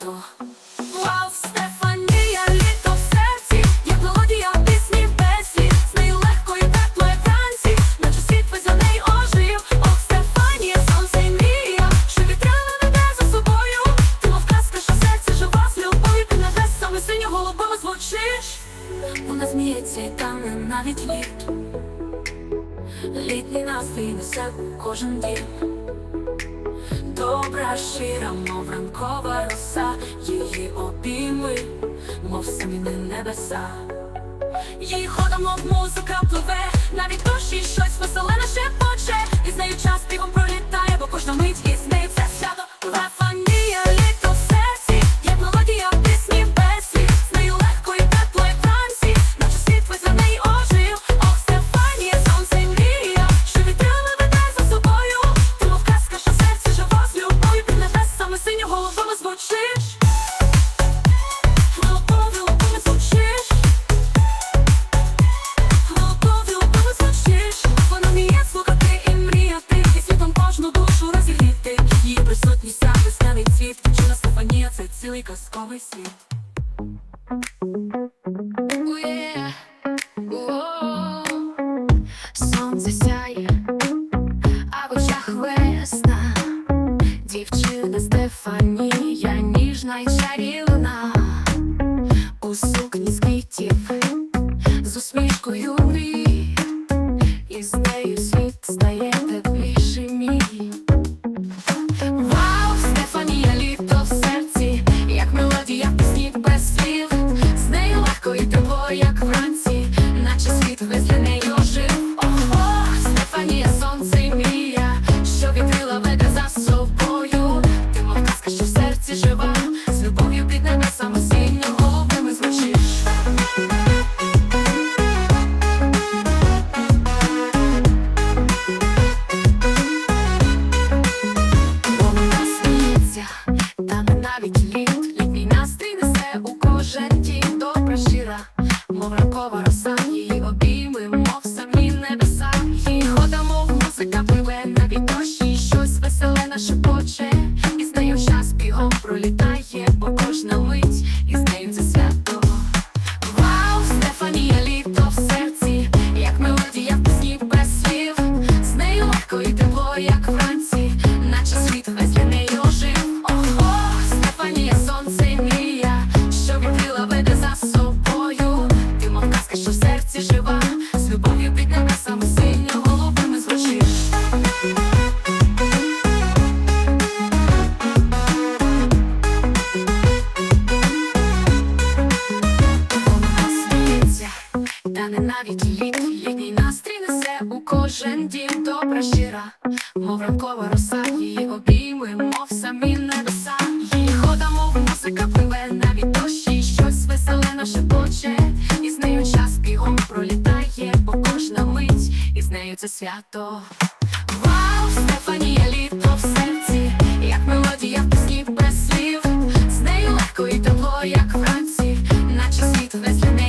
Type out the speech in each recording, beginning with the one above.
свято. Вау, в пісні без з нею легко і тепло, як танці, наче світ за неї ожив. Ох, Стефанія, сонце і мрія, що вітрила веде за собою. Ти мов казка, що серце жива з любов'ю, ти над саме синьо голубого звучиш. Вона зміється і там навіть літ. Літній настрій несе кожен день добра, щира, мов ранкова роса, її обійми, мов саміни небеса. Її ходом, мов музика пливе, навіть душі щось веселе наше поче, і з нею час бігом пролітає, бо кожна мить із нею це свято. нею це свято. Вау, Стефанія літо в серці, як мелодія в пісні без слів, з нею легко і тепло, як вранці, наче світ весь людей.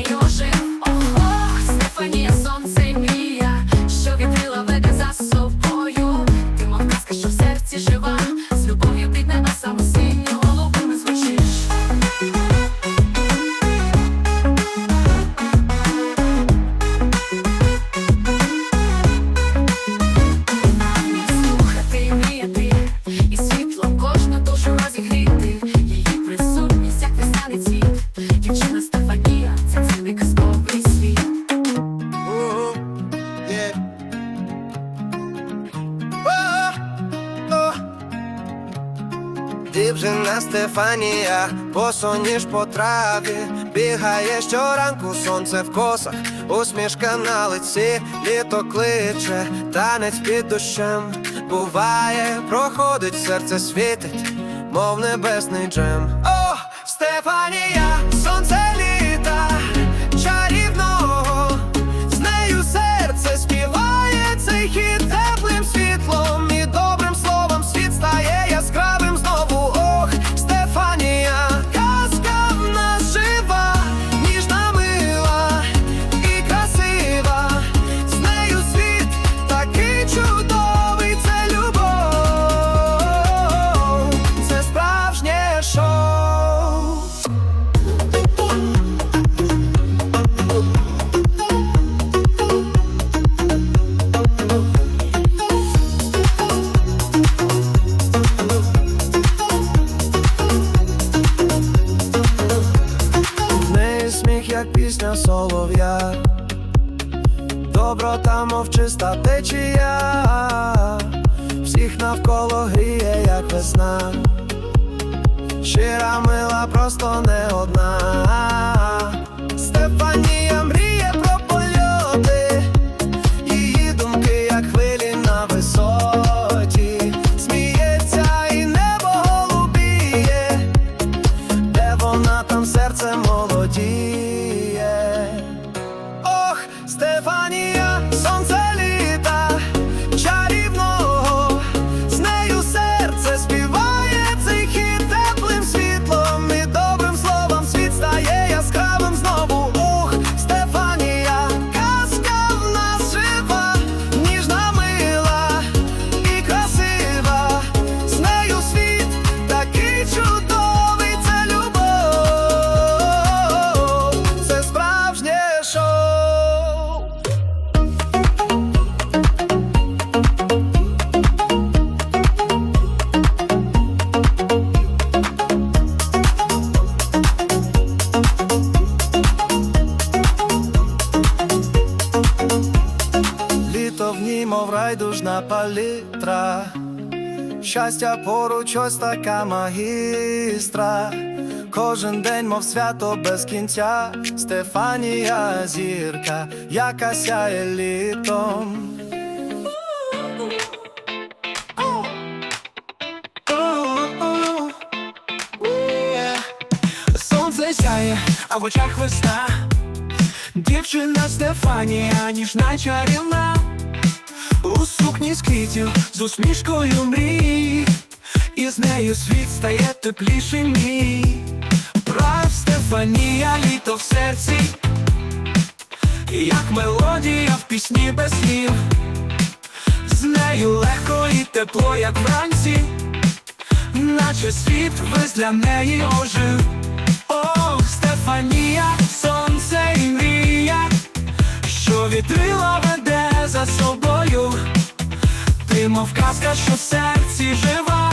Стефанія, посоніж по траві, бігає щоранку, сонце в косах, усмішка на лиці, літо кличе, танець під дощем. Буває, проходить, серце світить, мов небесний джем. О, Стефанія, сонце літа, чарівного, з нею серце співає цей хіт доброта, мов чиста течія, всіх навколо гріє, як весна, щира мила, просто не одна. Щастя поруч ось така магістра. Кожен день, мов свято без кінця, Стефанія зірка, яка сяє літом. Сонце сяє, а в очах весна Дівчина Стефанія, ніжна чарівна У сукні з квітів, з усмішкою мрій. І з нею світ стає тепліший мій. Прав Стефанія, літо в серці. Як мелодія в пісні без слів. З нею легко і тепло, як вранці. Наче світ весь для неї ожив. Ох, Стефанія, сонце і мрія, що вітрила веде за собою, ти мов казка, що в серці жива,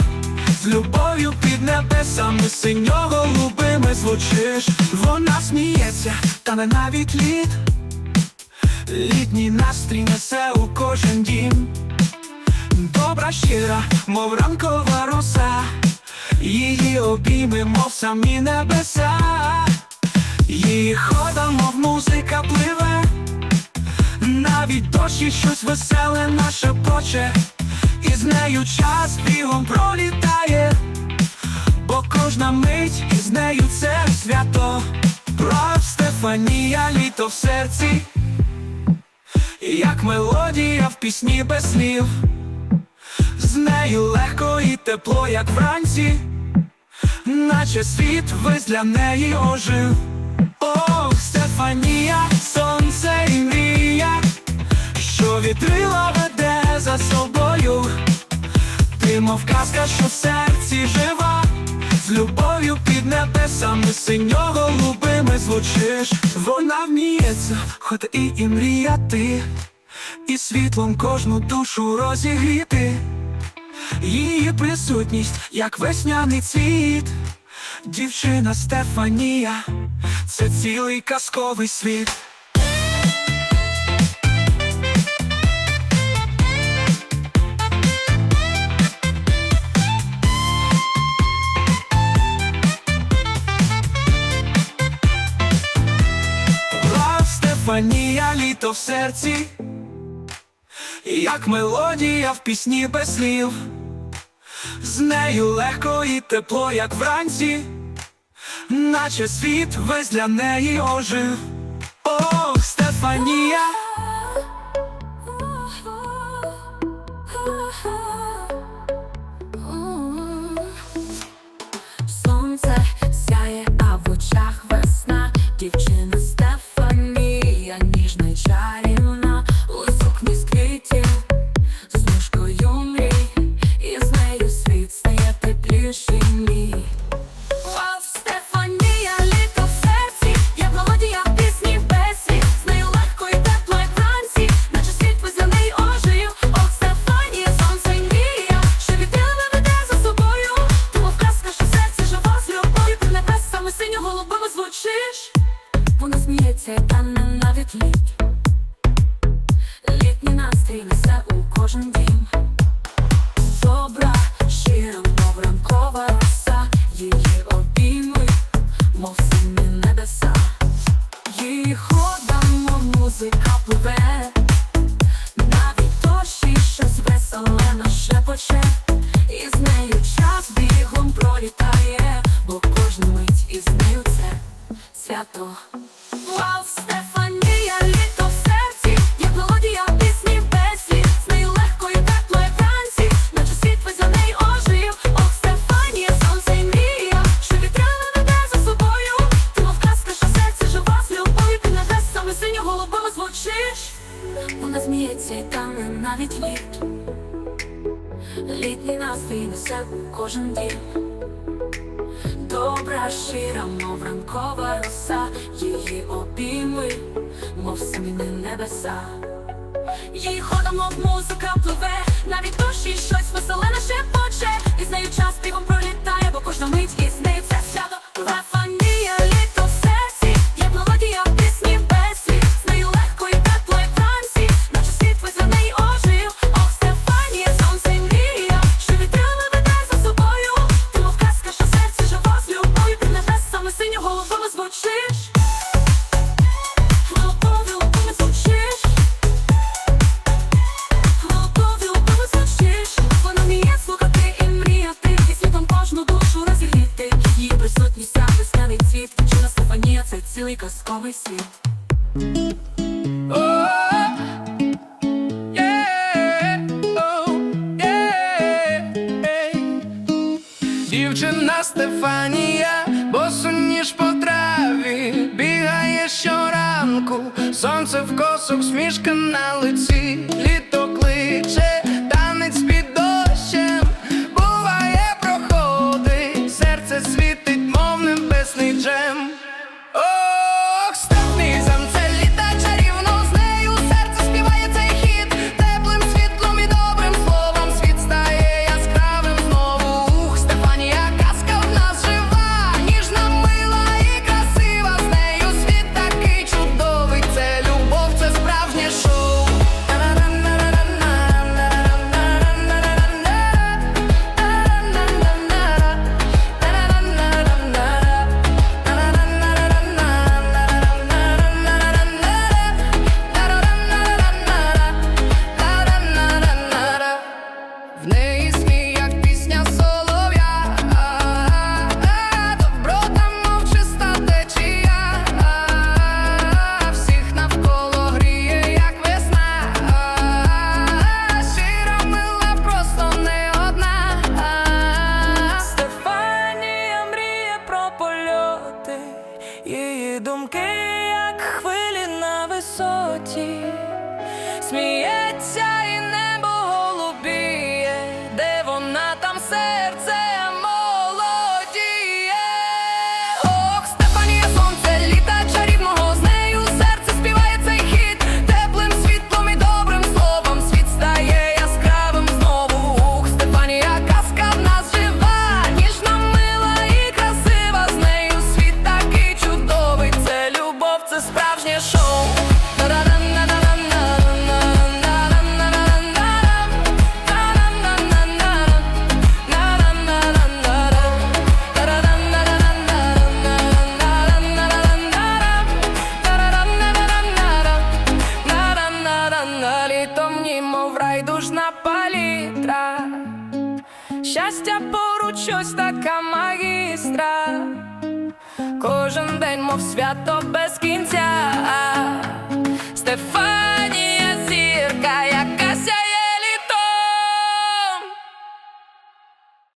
з любов'ю під небесами синього голубими звучиш, вона сміється, та не навіть літ, літній настрій несе у кожен дім. Добра щира, мов ранкова роса, її обійми, мов самі небеса, її ходом, мов музика пливе, навіть дощі щось веселе наше поче, і з нею час бігом пролітає, бо кожна мить із нею це свято, прав Стефанія, літо в серці, як мелодія в пісні без слів. З нею легко і тепло, як вранці, наче світ весь для неї ожив. Ох, Стефанія, сонце і мрія, що вітрила веде за собою, ти мов казка, що в серці жива, з любов'ю під небесами синього голубими звучиш. Вона вміється, хоч і, і мріяти, і світлом кожну душу розігріти. Її присутність, як весняний цвіт, дівчина Стефанія, це цілий казковий світ. Стефанія, літо в серці, як мелодія в пісні без слів, з нею легко і тепло, як вранці, наче світ весь для неї ожив. Ох, Стефанія, звучиш. Вона сміється, та не навіть літ. Літній настрій несе у кожен дім. Добра, щира, мов ранкова роса, її обійми, мов свято. Стефанія, літо в серці, як мелодія пісні без з нею легко і тепло, як вранці, наче світ весь за неї ожив. Ох, Стефанія, сонце й мрія, що вітряна веде собою. Ти мов казка, що в серці жива з любов'ю, під небесами синьо-голубими звучиш. Вона зміється і тане навіть літ. Літній настрій несе кожен дім. Щира, мов ранкова роса, її обійми, мов самі небеса. Її ходом, мов музика пливе, навіть душі щось веселене поче, і з нею час бігом пролітає, бо кожна мить із нею це свято. Стефанія, босоніж по траві, бігає щоранку, сонце в косок, смішка на лиці, свято